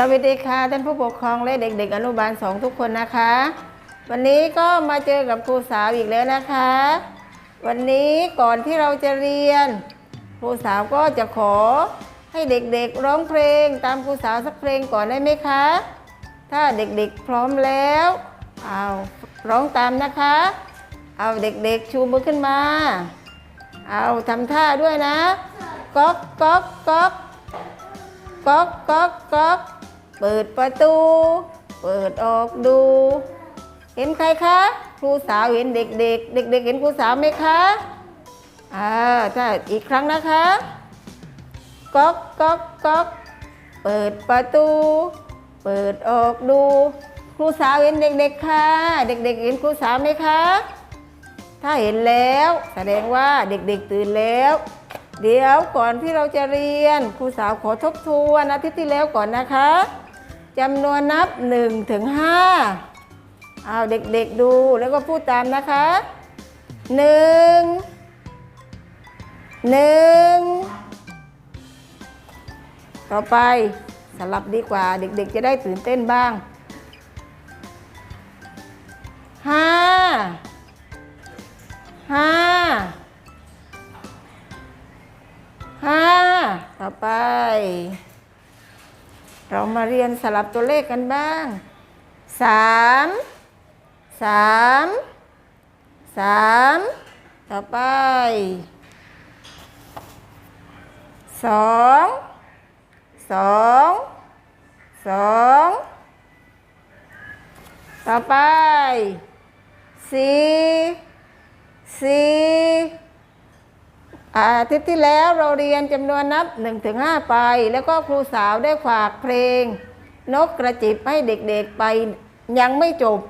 สวัสดีค่ะท่านผู้ปกครองและเด็ก ๆ อนุบาลสองทุกคนนะคะ วันนี้ก็มาเจอกับครูสาวอีกแล้วนะคะ วันนี้ก่อนที่เราจะเรียน ครูสาวก็จะขอให้เด็กๆร้องเพลง ตามครูสาวสักเพลงก่อนได้ไหมคะ ถ้าเด็กๆพร้อมแล้วเอาร้องตามนะคะ เอาเด็กๆชูมือขึ้นมา เอาทำท่าด้วยนะก๊อกก๊อกก๊อกก๊อกก๊อกก๊อก เปิดประตู เปิดออกดู เห็นใครคะ ครูสาวเห็นเด็กๆ เด็กๆ เห็นครูสาวไหมคะอ่าถ้าอีกครั้งนะคะก๊อกก๊อกก๊อกเปิดประตู เปิดออกดู ครูสาวเห็นเด็กๆค่ะ เด็กๆ เห็นครูสาวไหมคะ ถ้าเห็นแล้วแสดงว่าเด็กๆตื่นแล้ว เดี๋ยวก่อนที่เราจะเรียน ครูสาวขอทบทวนอาทิตย์ที่แล้วก่อนนะคะ จำนวนนับ1ถึง5เอาเด็กๆดูแล้วก็พูดตามนะคะ 1 1 ต่อไปสลับดีกว่าเด็กๆจะได้ตื่นเต้นบ้างห้าห้าห้าต่อไป เรามาเรียนสลับตัวเลขกันบ้างสามสามสามต่อไปสองสองสองต่อไปสี่สี่ อาทิตย์ที่แล้วเราเรียนจำนวนนับ1ถึง5ไป แล้วก็ครูสาวได้ฝากเพลง นกกระจิบให้เด็กๆไปยังไม่จบ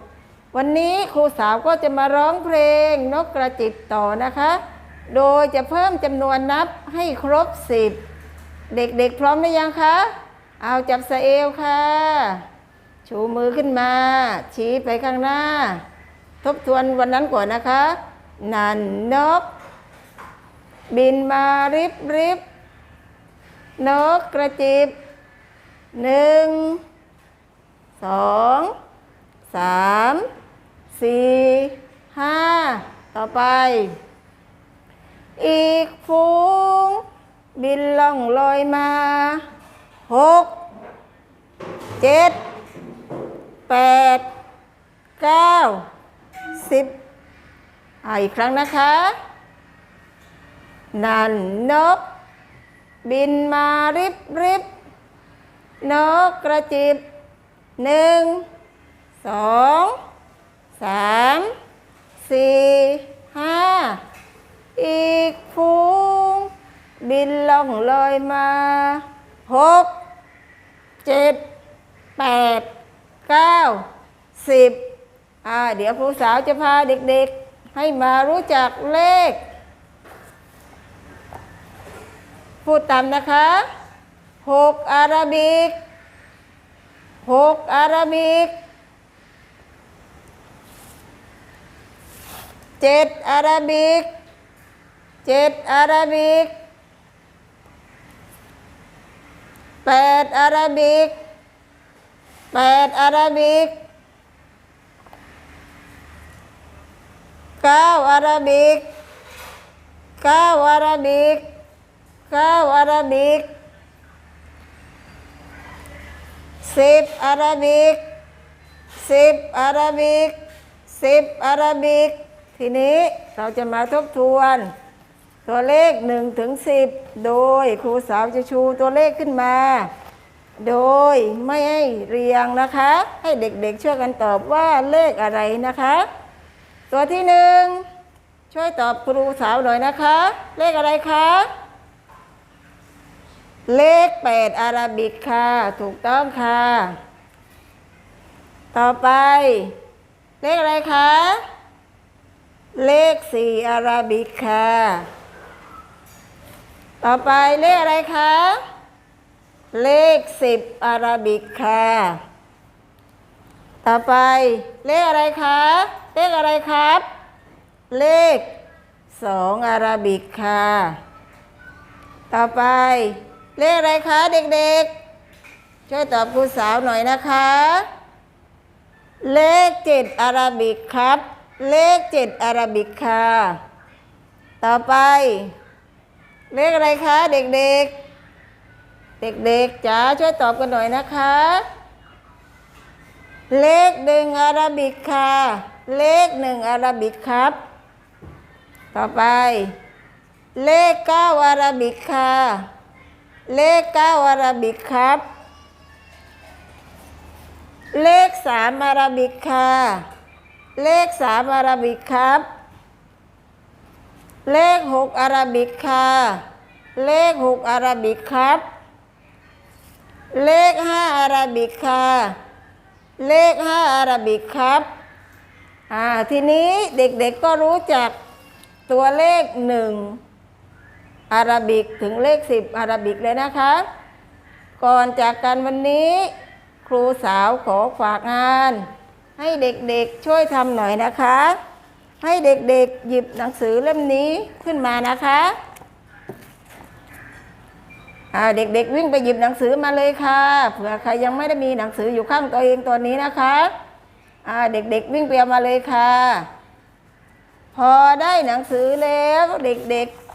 วันนี้ครูสาวก็จะมาร้องเพลง นกกระจิบต่อนะคะ โดยจะเพิ่มจำนวนนับให้ครบ 10 เด็กๆพร้อมหรือยังคะ เอาจับสเอวค่ะ ชูมือขึ้นมา ชี้ไปข้างหน้า ทบทวนวันนั้นก่อนนะคะ นันนก บินมาริบริบนกกระจิบหนึ่งสองสามสี่ห้าต่อไป อีกฟูง บินล่องลอยมาหกเจ็ดแปดเก้าสิบอีกครั้งนะคะ นันนก บินมาริบริบนกกระจิบหนึ่งสองสามสี่ห้าอีกฟูงบินล่องลอยมาหกเจ็ดแปดเก้าสิบอ่าเดี๋ยวครูสาวจะพาเด็กๆ ให้มารู้จักเลข พูดตามนะคะหกอาราบิกหกอาราบิกเจ็ดอาราบิกเจ็ดอาราบิกแปดอาราบิกแปดอาราบิกเก้าอาราบิกเก้าอาราบิก ก้าอาราบิกสิบอาราบิกสิบอาราบิกสิบอาราบิกทีนี้เราจะมาทบทวน ตัวเลขหนึ่งถึงสิบโดยครูสาวจะชูตัวเลขขึ้นมา โดยไม่ให้เรียงนะคะ ให้เด็กๆช่วยกันตอบว่าเลขอะไรนะคะ ตัวที่หนึ่งช่วยตอบครูสาวหน่อยนะคะ เลขอะไรคะ เลขแปดอาราบิกค่ะ ถูกต้องค่ะ ต่อไป เลขอะไรคะ เลขสี่อาราบิกค่ะ ต่อไปเลขอะไรคะ เลขสิบอาราบิกค่ะ ต่อไป เลขอะไรคะ เลขอะไรครับ เลขสองอาราบิกค่ะ ต่อไป เลขอะไรคะเด็กๆ ช่วยตอบครูสาวหน่อยนะคะ เลขเจ็ดอาราบิกครับ เลขเจ็ดอาราบิกค่ะ ต่อไป เลขอะไรคะเด็กๆเด็กๆจ๋าช่วยตอบกันหน่อยนะคะ เลขหนึ่งอาราบิกค่ะ เลขหนึ่งอาราบิกครับ ต่อไป เลขเก้าอาราบิกค่ะ เลขเก้าอาราบิกครับ เลขสามอาราบิกค่ะ เลขสามอาราบิกครับ เลขหกอาราบิกค่ะ เลขหกอาราบิกครับ เลขห้าอาราบิกค่ะ เลขห้าอาราบิกครับอ่าทีนี้เด็กๆก็รู้จักตัวเลขหนึ่ง อาราบิกถึงเลขสิบอาราบิกเลยนะคะ ก่อนจากกันวันนี้ ครูสาวขอฝากงาน ให้เด็กๆช่วยทำหน่อยนะคะ ให้เด็กๆหยิบหนังสือเล่มนี้ขึ้นมานะคะเด็กๆวิ่งไปหยิบหนังสือมาเลยค่ะ เผื่อใครยังไม่ได้มีหนังสืออยู่ข้างตัวเองตัวนี้นะคะเด็กๆวิ่งไปเอามาเลยค่ะ พอได้หนังสือแล้วเด็กๆ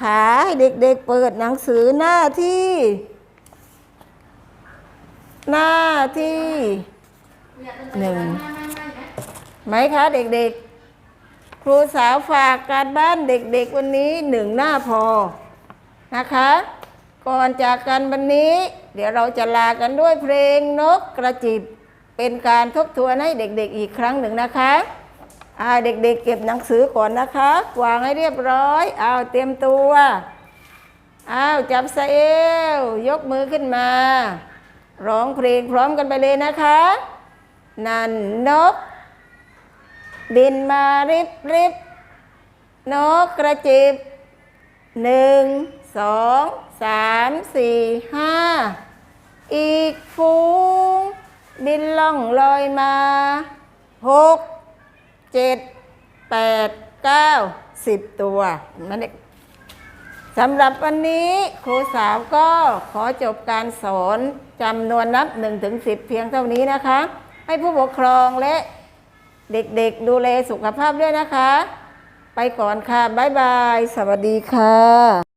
ขาให้เด็กๆเปิดหนังสือหน้าที่ หน้าที่หนึ่งไหมคะเด็กๆ ครูสาวฝากการบ้านเด็กๆวันนี้หนึ่งหน้าพอนะคะ ก่อนจากกันวันนี้ เดี๋ยวเราจะลากันด้วยเพลงนกกระจิบ เป็นการทบทวนให้เด็กๆอีกครั้งหนึ่งนะคะ อ่าเด็กๆเก็บหนังสือก่อนนะคะ วางให้เรียบร้อยเอาเตรียมตัวอ้าวจับสะเอวยกมือขึ้นมา ร้องเพลงพร้อมกันไปเลยนะคะ นันนก บินมาริบริบนกกระจิบหนึ่งสองสามสี่ห้าอีกฟูงบินล่องลอยมาหก เจ็ดแปดเก้าสิบตัวนั่นเองสำหรับวันนี้ครูสาวก็ขอจบการสอนจำนวนนับ1ถึง10เพียงเท่านี้นะคะ ให้ผู้ปกครองและเด็กๆดูแลสุขภาพด้วยนะคะ ไปก่อนค่ะ บ๊ายบาย สวัสดีค่ะ